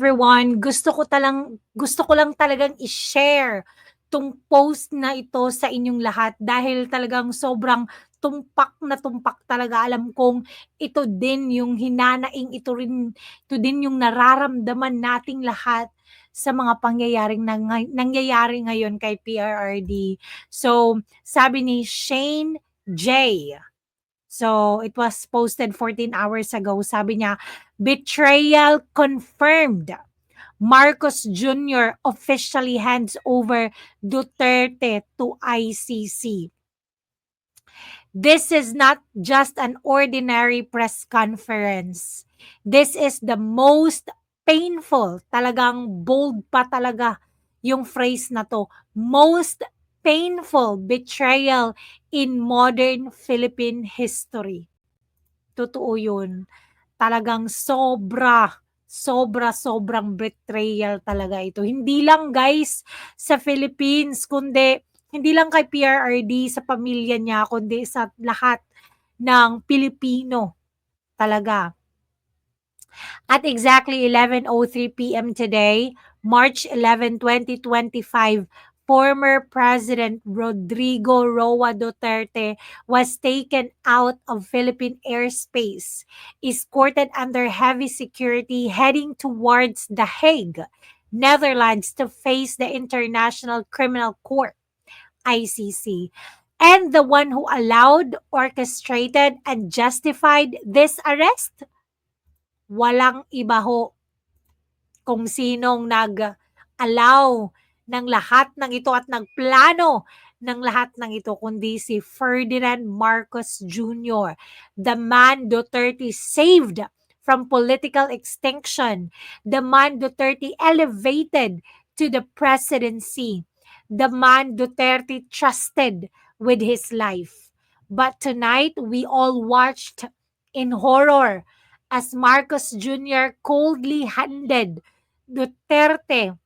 everyone. Gusto ko talang gusto ko lang talagang i-share 'tong post na ito sa inyong lahat dahil talagang sobrang tumpak na tumpak talaga. Alam kong ito din yung hinanaing, ito rin ito din yung nararamdaman nating lahat sa mga pangyayaring nang nangyayari ngayon kay PRRD. So, sabi ni Shane J. So, it was posted 14 hours ago. Sabi niya, betrayal confirmed. Marcos Jr. officially hands over Duterte to ICC. This is not just an ordinary press conference. This is the most painful, talagang bold pa talaga yung phrase na to. Most painful betrayal in modern Philippine history. Totoo yun. Talagang sobra, sobra, sobrang betrayal talaga ito. Hindi lang guys sa Philippines, kundi hindi lang kay PRRD, sa pamilya niya, kundi sa lahat ng Pilipino talaga. At exactly 11.03 p.m. today, March 11, 2025, former President Rodrigo Roa Duterte was taken out of Philippine airspace, escorted under heavy security heading towards The Hague, Netherlands to face the International Criminal Court, ICC. And the one who allowed, orchestrated, and justified this arrest? Walang iba ho kung sinong nag-allow ng lahat ng ito at nagplano ng lahat ng ito kundi si Ferdinand Marcos Jr., the man Duterte saved from political extinction, the man Duterte elevated to the presidency, the man Duterte trusted with his life. But tonight, we all watched in horror as Marcos Jr. coldly handed Duterte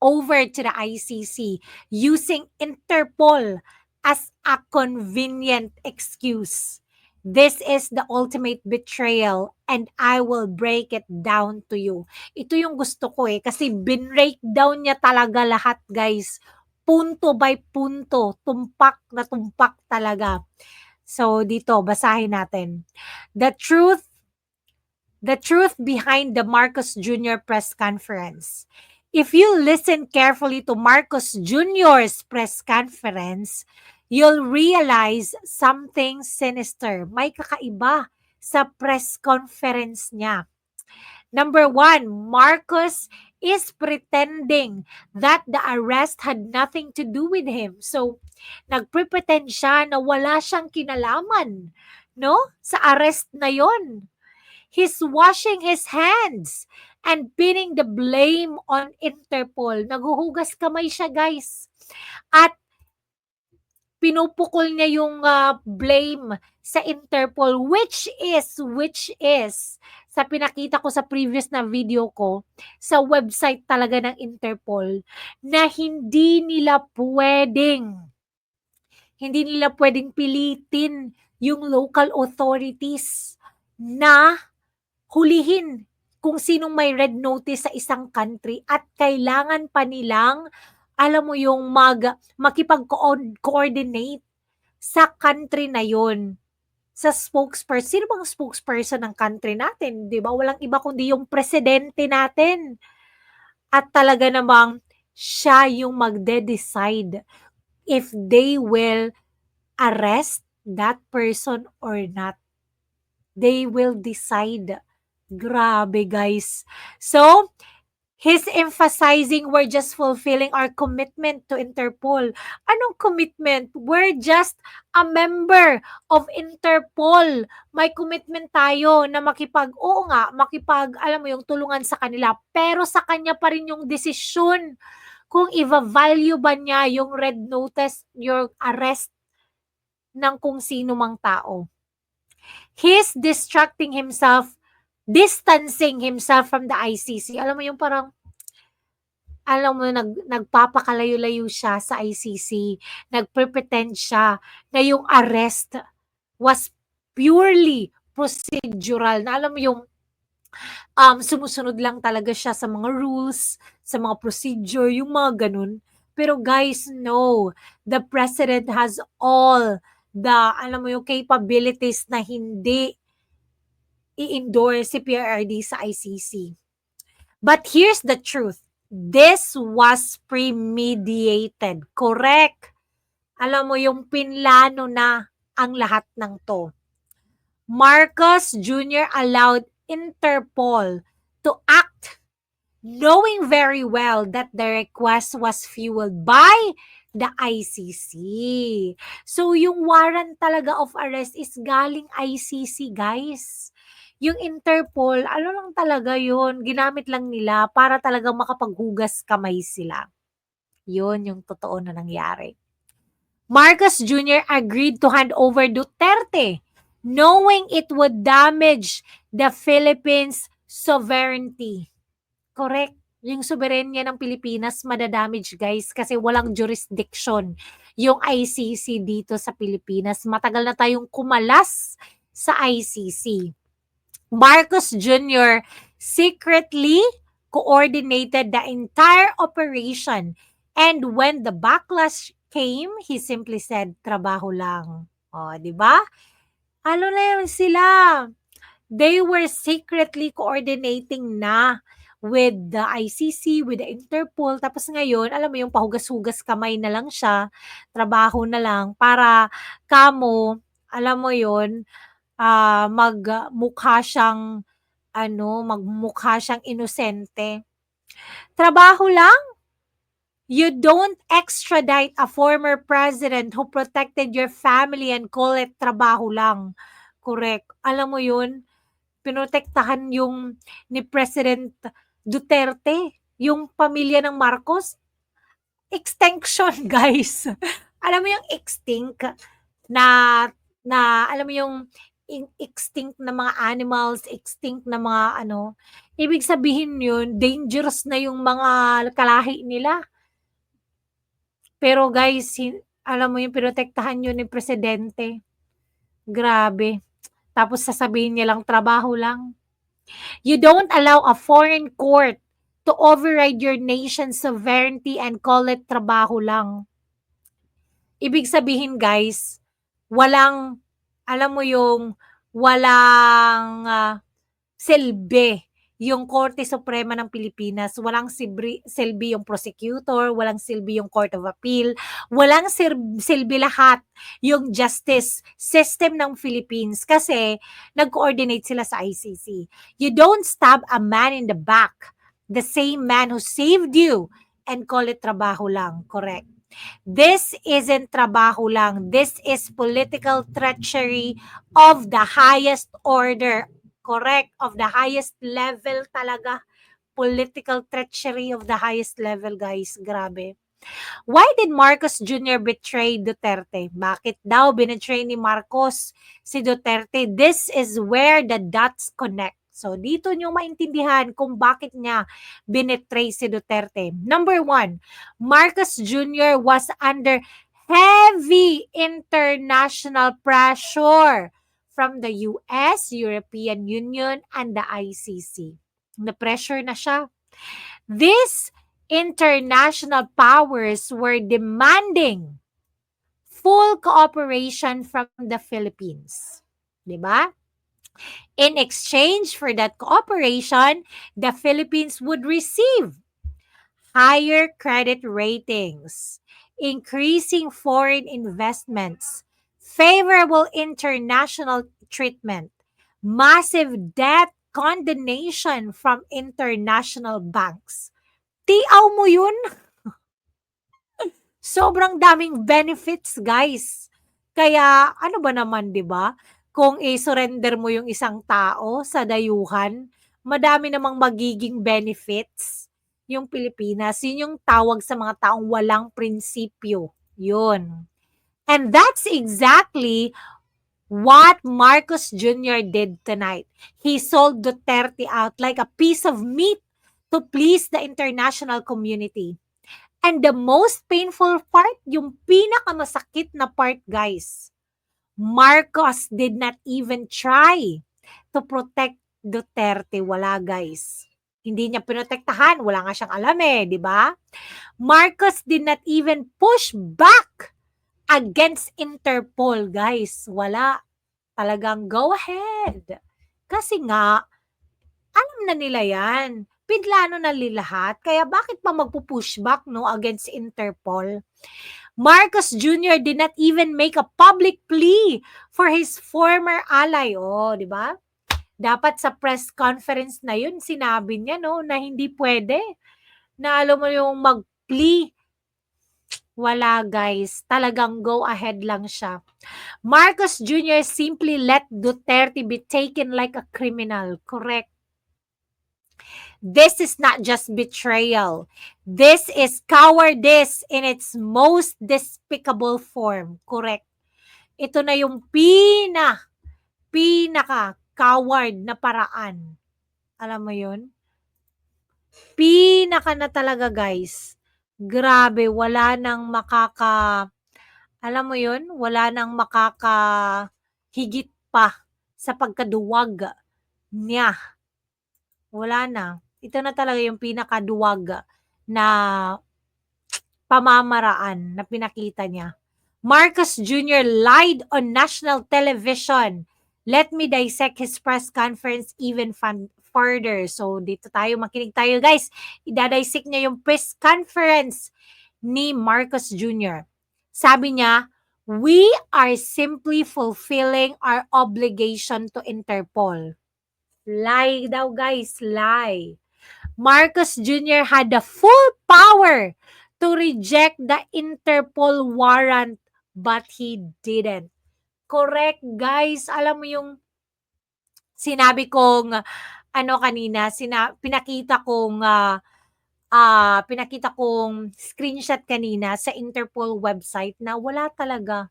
over to the ICC using Interpol as a convenient excuse. This is the ultimate betrayal and I will break it down to you. Ito yung gusto ko eh kasi bin-breakdown niya talaga lahat guys. Punto by punto, tumpak na tumpak talaga. So dito, basahin natin. The truth the truth behind the Marcos Jr. press conference. If you listen carefully to Marcos Jr.'s press conference, you'll realize something sinister. May kakaiba sa press conference niya. Number one, Marcos is pretending that the arrest had nothing to do with him. So, nagpre-pretend siya na wala siyang kinalaman, no? Sa arrest na yon. He's washing his hands and pinning the blame on Interpol. Naguhugas kamay siya, guys. At pinupukol niya yung uh, blame sa Interpol which is which is sa pinakita ko sa previous na video ko sa website talaga ng Interpol na hindi nila pwedeng hindi nila pwedeng pilitin yung local authorities na hulihin kung sinong may red notice sa isang country at kailangan pa nilang alam mo yung mag makipag-coordinate sa country na yon sa spokesperson. Sino bang spokesperson ng country natin? 'Di ba? Walang iba kundi yung presidente natin. At talaga namang siya yung magde-decide if they will arrest that person or not. They will decide Grabe guys. So, he's emphasizing we're just fulfilling our commitment to Interpol. Anong commitment? We're just a member of Interpol. May commitment tayo na makipag, oo nga, makipag, alam mo yung tulungan sa kanila. Pero sa kanya pa rin yung desisyon kung i-value ba niya yung red notice, your arrest ng kung sino mang tao. He's distracting himself distancing himself from the ICC. Alam mo yung parang alam mo nag nagpapakalayo-layo siya sa ICC. Nagpre-pretend siya na yung arrest was purely procedural. Na alam mo yung um, sumusunod lang talaga siya sa mga rules, sa mga procedure, yung mga ganun. Pero guys, no. The president has all the, alam mo yung capabilities na hindi i-endorse si PRRD sa ICC. But here's the truth. This was premeditated. Correct. Alam mo yung pinlano na ang lahat ng to. Marcos Jr. allowed Interpol to act knowing very well that the request was fueled by the ICC. So, yung warrant talaga of arrest is galing ICC, guys. Yung Interpol, ano lang talaga yun, ginamit lang nila para talagang makapaghugas kamay sila. Yun yung totoo na nangyari. Marcos Jr. agreed to hand over Duterte, knowing it would damage the Philippines' sovereignty. Correct. Yung soberenya ng Pilipinas madadamage guys kasi walang jurisdiction yung ICC dito sa Pilipinas. Matagal na tayong kumalas sa ICC. Marcos Jr. secretly coordinated the entire operation and when the backlash came, he simply said, trabaho lang. O, di ba? Ano na yun sila? They were secretly coordinating na with the ICC, with the Interpol. Tapos ngayon, alam mo yung pahugas-hugas kamay na lang siya, trabaho na lang para kamo, alam mo yon uh, magmukha siyang ano, magmukha siyang inosente. Trabaho lang. You don't extradite a former president who protected your family and call it trabaho lang. Correct. Alam mo yun, pinotektahan yung ni President Duterte, yung pamilya ng Marcos, extinction, guys. alam mo yung extinct na na alam mo yung extinct na mga animals, extinct na mga ano, ibig sabihin yun, dangerous na yung mga kalahi nila. Pero guys, alam mo yung pinotektahan yun ni presidente. Grabe. Tapos sasabihin niya lang, trabaho lang. You don't allow a foreign court to override your nation's sovereignty and call it trabaho lang. Ibig sabihin guys, walang, alam mo yung, walang uh, silbi yung Korte Suprema ng Pilipinas, walang silbi, silbi yung prosecutor, walang silbi yung Court of Appeal, walang silbi lahat yung justice system ng Philippines kasi nag-coordinate sila sa ICC. You don't stab a man in the back, the same man who saved you, and call it trabaho lang, correct? This isn't trabaho lang. This is political treachery of the highest order correct, of the highest level talaga. Political treachery of the highest level, guys. Grabe. Why did Marcos Jr. betray Duterte? Bakit daw binetray ni Marcos si Duterte? This is where the dots connect. So, dito nyo maintindihan kung bakit niya binetray si Duterte. Number one, Marcos Jr. was under heavy international pressure from the US, European Union, and the ICC. Na-pressure na siya. These international powers were demanding full cooperation from the Philippines. Diba? In exchange for that cooperation, the Philippines would receive higher credit ratings, increasing foreign investments, favorable international treatment, massive debt condemnation from international banks. Tiaw mo yun? Sobrang daming benefits, guys. Kaya ano ba naman, 'di ba? Kung i-surrender mo yung isang tao sa dayuhan, madami namang magiging benefits yung Pilipinas. Yun yung tawag sa mga taong walang prinsipyo. Yun. And that's exactly what Marcos Jr. did tonight. He sold Duterte out like a piece of meat to please the international community. And the most painful part, yung pinakamasakit na part, guys, Marcos did not even try to protect Duterte, wala guys. Hindi niya pinotektahan, wala nga siyang alam eh, di ba? Marcos did not even push back against Interpol, guys. Wala. Talagang go ahead. Kasi nga, alam na nila yan. Pinlano na lahat. Kaya bakit pa magpo-pushback no, against Interpol? Marcos Jr. did not even make a public plea for his former ally. Oh, di ba? Dapat sa press conference na yun, sinabi niya no, na hindi pwede. Na alam mo yung mag-plea. Wala guys. Talagang go ahead lang siya. Marcos Jr. simply let Duterte be taken like a criminal. Correct. This is not just betrayal. This is cowardice in its most despicable form. Correct. Ito na yung pina, pinaka coward na paraan. Alam mo yun? Pinaka na talaga guys. Grabe, wala nang makaka, alam mo yun? Wala nang makaka higit pa sa pagkaduwag niya. Wala na. Ito na talaga yung pinakaduwag na pamamaraan na pinakita niya. Marcos Jr. lied on national television let me dissect his press conference even further. So, dito tayo, makinig tayo guys. Idadissect niya yung press conference ni Marcos Jr. Sabi niya, we are simply fulfilling our obligation to Interpol. Lie daw guys, lie. Marcos Jr. had the full power to reject the Interpol warrant but he didn't. Correct, guys. Alam mo yung sinabi kong ano kanina, sina, pinakita kong uh, uh, pinakita kong screenshot kanina sa Interpol website na wala talaga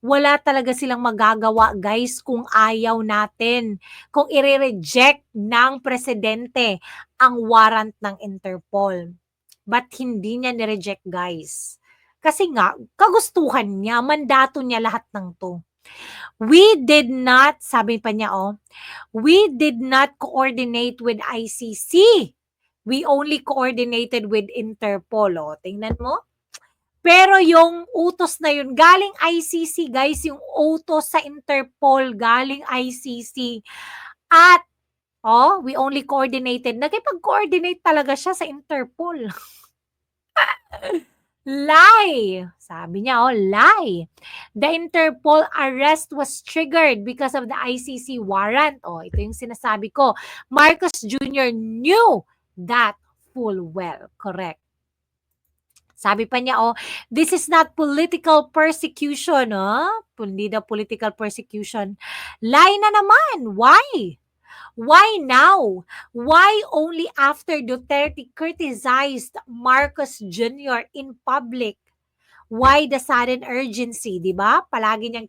wala talaga silang magagawa guys kung ayaw natin kung i-reject ng presidente ang warrant ng Interpol but hindi niya ni-reject guys kasi nga kagustuhan niya mandato niya lahat ng to We did not, sabi pa niya, oh, we did not coordinate with ICC. We only coordinated with Interpol. Oh, tingnan mo. Pero yung utos na yun, galing ICC, guys, yung utos sa Interpol, galing ICC. At, oh, we only coordinated. Nagipag-coordinate talaga siya sa Interpol. Lie! Sabi niya, oh, lie. The Interpol arrest was triggered because of the ICC warrant. Oh, ito yung sinasabi ko. Marcos Jr. knew that full well. Correct. Sabi pa niya, oh, this is not political persecution, oh. Hindi daw political persecution. Lie na naman. Why? Why now? Why only after Duterte criticized Marcos Jr. in public? Why the sudden urgency, di ba? Palagi niyang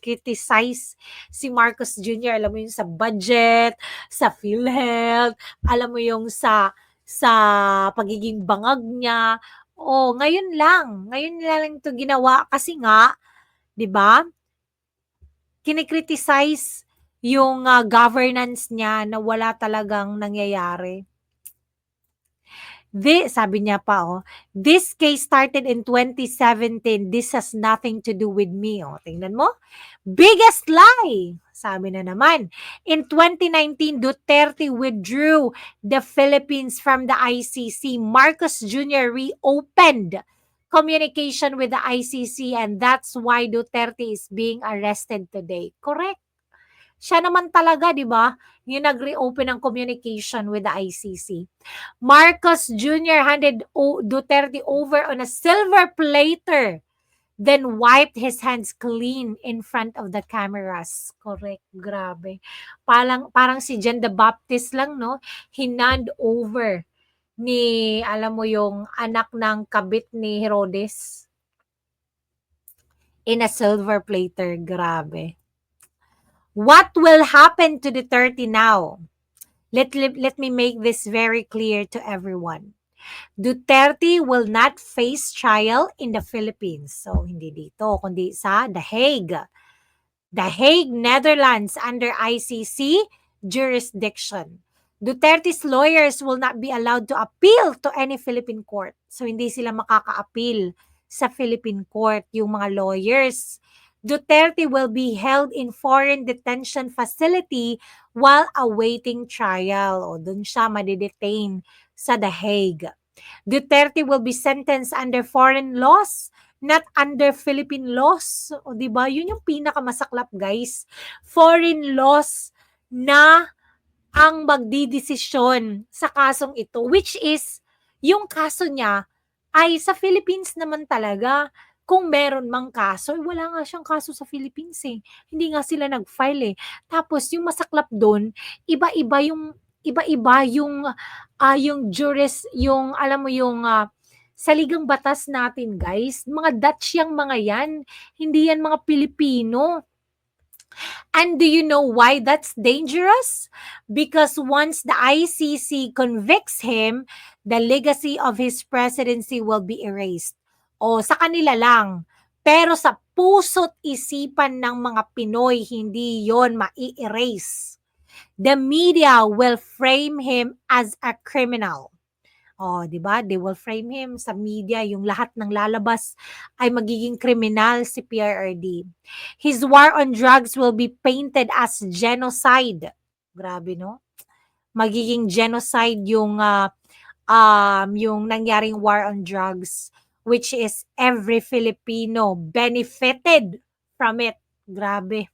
criticize si Marcos Jr. Alam mo yung sa budget, sa PhilHealth, alam mo yung sa sa pagiging bangag niya. Oh, ngayon lang. Ngayon lang ito ginawa kasi nga, 'di ba? Kinikriticize yung uh, governance niya na wala talagang nangyayari. This, sabi niya pa, oh, this case started in 2017. This has nothing to do with me. Oh, tingnan mo. Biggest lie. Sabi na naman. In 2019, Duterte withdrew the Philippines from the ICC. Marcos Jr. reopened communication with the ICC and that's why Duterte is being arrested today. Correct siya naman talaga, di ba, yung nag-reopen ng communication with the ICC. Marcos Jr. handed o- Duterte over on a silver platter, then wiped his hands clean in front of the cameras. Correct, grabe. Parang, parang si John the Baptist lang, no? Hinand over ni, alam mo yung anak ng kabit ni Herodes in a silver platter. Grabe. What will happen to the 30 now? Let, let, let me make this very clear to everyone. Duterte will not face trial in the Philippines. So, hindi dito, kundi sa The Hague. The Hague, Netherlands, under ICC, jurisdiction. Duterte's lawyers will not be allowed to appeal to any Philippine court. So hindi sila makaka-appeal sa Philippine court, yung mga lawyers. Duterte will be held in foreign detention facility while awaiting trial. O dun siya madidetain sa The Hague. Duterte will be sentenced under foreign laws, not under Philippine laws. O di ba? Yun yung pinakamasaklap, guys. Foreign laws na ang magdidesisyon sa kasong ito, which is, yung kaso niya ay sa Philippines naman talaga. Kung meron mang kaso, eh, wala nga siyang kaso sa Philippines eh. Hindi nga sila nag-file eh. Tapos yung masaklap doon, iba-iba yung iba-iba yung uh, yung juris, yung alam mo yung uh, saligang batas natin, guys. Mga Dutch yung mga yan. Hindi yan mga Pilipino. And do you know why that's dangerous? Because once the ICC convicts him, the legacy of his presidency will be erased. O sa kanila lang. Pero sa puso't isipan ng mga Pinoy, hindi yon mai-erase. The media will frame him as a criminal. Oh, 'di ba? They will frame him sa media, yung lahat ng lalabas ay magiging kriminal si PRRD. His war on drugs will be painted as genocide. Grabe, no? Magiging genocide yung uh, um yung nangyaring war on drugs which is every Filipino benefited from it. Grabe.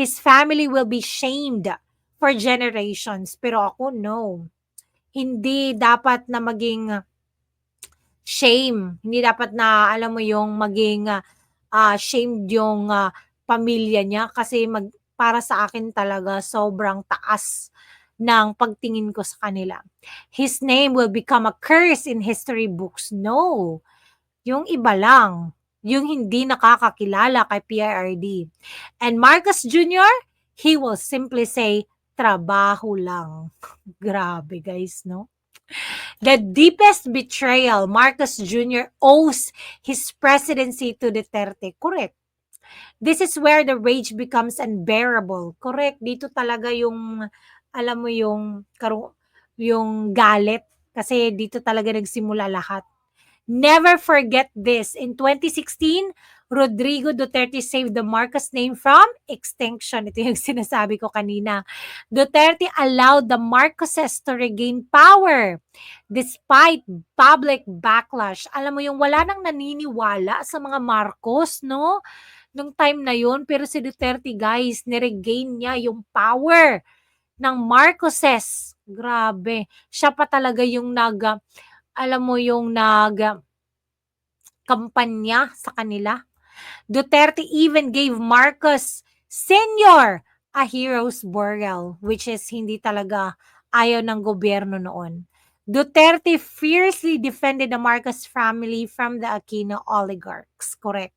His family will be shamed for generations. Pero ako, no hindi dapat na maging shame. Hindi dapat na alam mo yung maging uh, shamed yung uh, pamilya niya kasi mag para sa akin talaga sobrang taas ng pagtingin ko sa kanila. His name will become a curse in history books. No. Yung iba lang. Yung hindi nakakakilala kay PRRD. And Marcos Jr., he will simply say, trabaho lang. Grabe guys, no? The deepest betrayal Marcos Jr. owes his presidency to Duterte. Correct. This is where the rage becomes unbearable. Correct. Dito talaga yung, alam mo yung, yung galit. Kasi dito talaga nagsimula lahat. Never forget this. In 2016, Rodrigo Duterte saved the Marcos name from extinction. Ito yung sinasabi ko kanina. Duterte allowed the Marcoses to regain power despite public backlash. Alam mo yung wala nang naniniwala sa mga Marcos, no? Nung time na yon pero si Duterte guys, niregain niya yung power ng Marcoses. Grabe. Siya pa talaga yung nag, alam mo yung nag, kampanya sa kanila Duterte even gave Marcos Sr. a hero's burial, which is hindi talaga ayaw ng gobyerno noon. Duterte fiercely defended the Marcos family from the Aquino oligarchs, correct?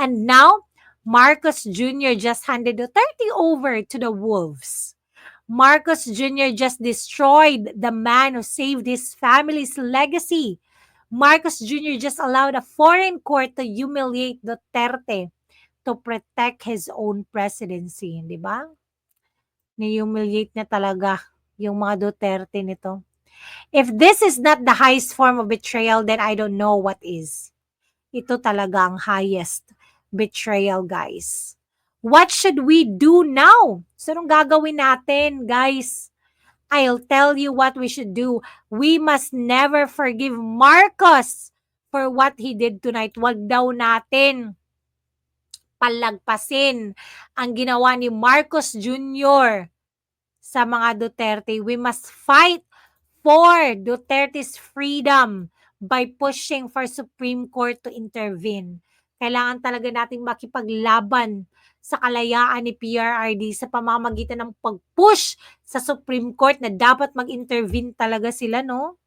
And now, Marcos Jr. just handed Duterte over to the wolves. Marcos Jr. just destroyed the man who saved his family's legacy Marcos Jr. just allowed a foreign court to humiliate Duterte to protect his own presidency, di ba? Ni-humiliate niya talaga yung mga Duterte nito. If this is not the highest form of betrayal, then I don't know what is. Ito talaga ang highest betrayal, guys. What should we do now? So, anong gagawin natin, guys? I'll tell you what we should do. We must never forgive Marcos for what he did tonight. Wag daw natin palagpasin ang ginawa ni Marcos Jr. sa mga Duterte. We must fight for Duterte's freedom by pushing for Supreme Court to intervene. Kailangan talaga nating makipaglaban sa kalayaan ni PRRD sa pamamagitan ng pag-push sa Supreme Court na dapat mag-intervene talaga sila, no?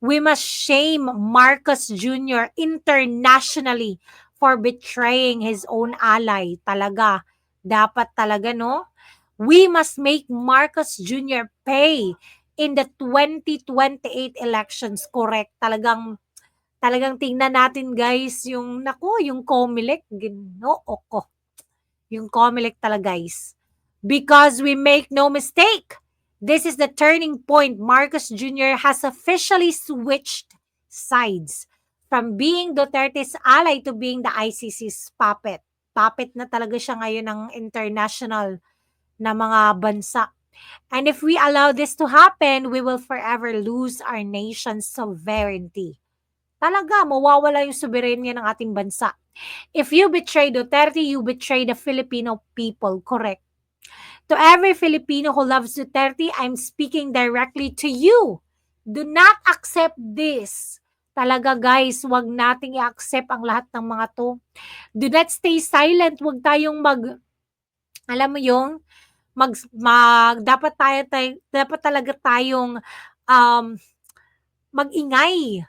We must shame Marcos Jr. internationally for betraying his own ally. Talaga, dapat talaga, no? We must make Marcos Jr. pay in the 2028 elections. Correct. Talagang talagang tingnan natin guys yung nako yung Comelec ginoo ko yung Comelec talaga guys. Because we make no mistake, this is the turning point. Marcos Jr. has officially switched sides from being Duterte's ally to being the ICC's puppet. Puppet na talaga siya ngayon ng international na mga bansa. And if we allow this to happen, we will forever lose our nation's sovereignty. Talaga, mawawala yung soberanya ng ating bansa. If you betray Duterte, you betray the Filipino people, correct? To every Filipino who loves Duterte, I'm speaking directly to you. Do not accept this. Talaga guys, wag nating i-accept ang lahat ng mga to. Do not stay silent. Wag tayong mag, alam mo yung, mag, mag dapat tayo, tayo dapat talaga tayong um, magingay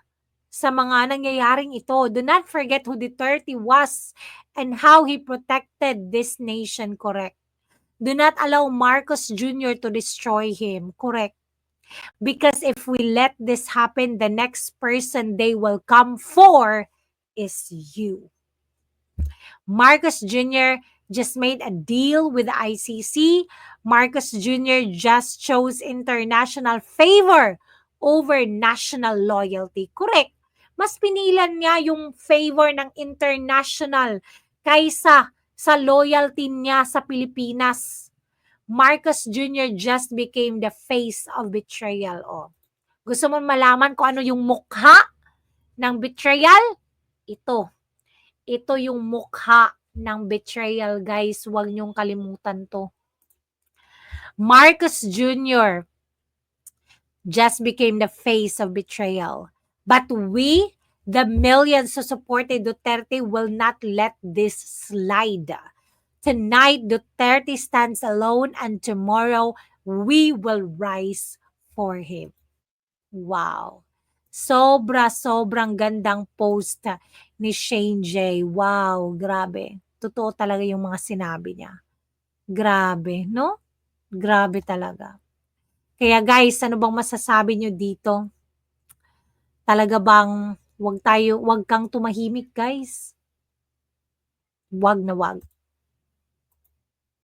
sa mga nangyayaring ito. Do not forget who Duterte was and how he protected this nation, correct? Do not allow Marcos Jr. to destroy him, correct? Because if we let this happen, the next person they will come for is you. Marcos Jr. just made a deal with the ICC. Marcos Jr. just chose international favor over national loyalty. Correct. Mas pinilan niya yung favor ng international kaysa sa loyalty niya sa Pilipinas. Marcos Jr. just became the face of betrayal. Oh. Gusto mo malaman kung ano yung mukha ng betrayal? Ito. Ito yung mukha ng betrayal, guys. Huwag niyong kalimutan to. Marcos Jr. just became the face of betrayal. But we, the millions who supported Duterte, will not let this slide. Tonight, Duterte stands alone, and tomorrow, we will rise for him. Wow. Sobra, sobrang gandang post ni Shane J. Wow, grabe. Totoo talaga yung mga sinabi niya. Grabe, no? Grabe talaga. Kaya guys, ano bang masasabi nyo dito? Talaga bang wag tayo, wag kang tumahimik guys? Wag na wag.